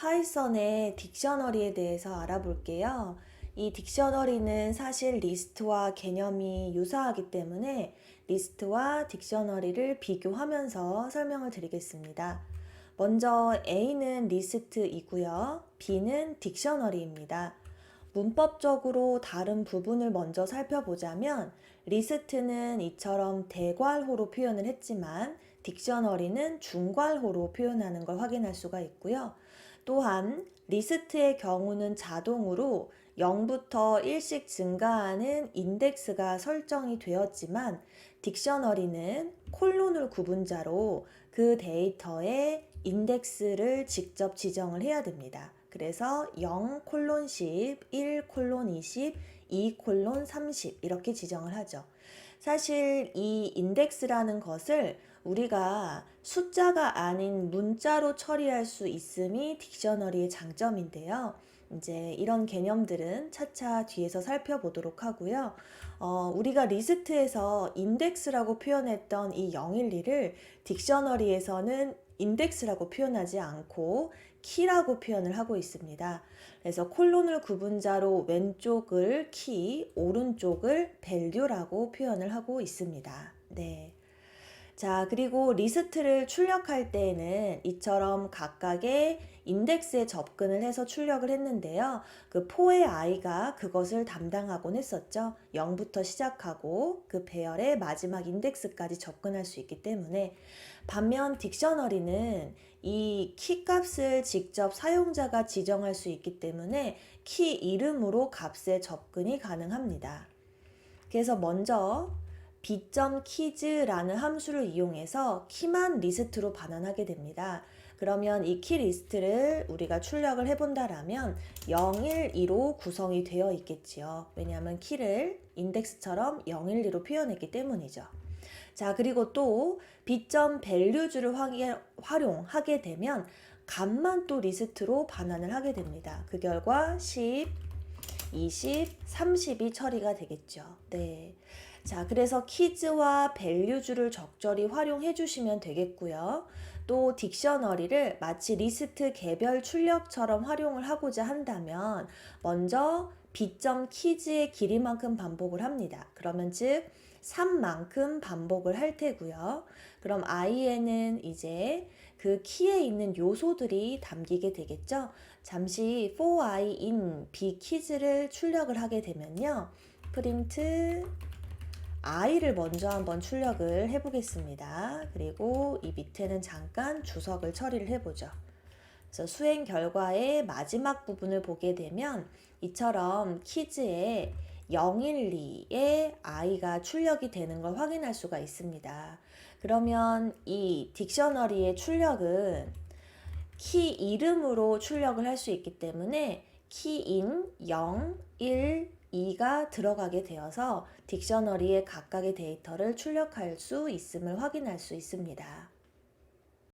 파이썬의 딕셔너리에 대해서 알아볼게요. 이 딕셔너리는 사실 리스트와 개념이 유사하기 때문에 리스트와 딕셔너리를 비교하면서 설명을 드리겠습니다. 먼저 A는 리스트이고요. B는 딕셔너리입니다. 문법적으로 다른 부분을 먼저 살펴보자면 리스트는 이처럼 대괄호로 표현을 했지만 딕셔너리는 중괄호로 표현하는 걸 확인할 수가 있고요. 또한 리스트의 경우는 자동으로 0부터 1씩 증가하는 인덱스가 설정이 되었지만 딕셔너리는 콜론을 구분자로 그 데이터의 인덱스를 직접 지정을 해야 됩니다. 그래서 0 콜론 10, 1 콜론 20, 2 콜론 30 이렇게 지정을 하죠. 사실 이 인덱스라는 것을 우리가 숫자가 아닌 문자로 처리할 수 있음이 딕셔너리의 장점 인데요. 이제 이런 개념들은 차차 뒤에서 살펴보도록 하고요. 어, 우리가 리스트에서 인덱스라고 표현했던 이 012를 딕셔너리에서는 인덱스라고 표현하지 않고 키라고 표현을 하고 있습니다. 그래서 콜론을 구분자로 왼쪽을 키, 오른쪽을 value라고 표현을 하고 있습니다. 네. 자, 그리고 리스트를 출력할 때에는 이처럼 각각의 인덱스에 접근을 해서 출력을 했는데요. 그 포의 i가 그것을 담당하곤 했었죠. 0부터 시작하고 그 배열의 마지막 인덱스까지 접근할 수 있기 때문에 반면 딕셔너리는 이 키 값을 직접 사용자가 지정할 수 있기 때문에 키 이름으로 값에 접근이 가능합니다. 그래서 먼저 b.keys라는 함수를 이용해서 키만 리스트로 반환하게 됩니다. 그러면 이 키 리스트를 우리가 출력을 해본다라면 012로 구성이 되어 있겠지요. 왜냐하면 키를 인덱스처럼 012로 표현했기 때문이죠. 자, 그리고 또 b.value를 활용하게 되면 값만 또 리스트로 반환을 하게 됩니다. 그 결과 10, 20, 30이 처리가 되겠죠. 네. 자, 그래서 키즈와 밸류주를 적절히 활용해 주시면 되겠고요. 또 딕셔너리를 마치 리스트 개별 출력처럼 활용을 하고자 한다면 먼저 b.키즈의 길이만큼 반복을 합니다. 그러면 즉 3만큼 반복을 할 테고요. 그럼 i에는 이제 그 키에 있는 요소들이 담기게 되겠죠. 잠시 for i in b 키즈를 출력을 하게 되면요. 프린트 i를 먼저 한번 출력을 해보겠습니다. 그리고 이 밑에는 잠깐 주석을 처리를 해보죠. 그래서 수행 결과의 마지막 부분을 보게 되면 이처럼 키즈에 012에 i가 출력이 되는 걸 확인할 수가 있습니다. 그러면 이 딕셔너리의 출력은 키 이름으로 출력을 할 수 있기 때문에 키인 0, 1, 2가 들어가게 되어서 딕셔너리의 각각의 데이터를 출력할 수 있음을 확인할 수 있습니다.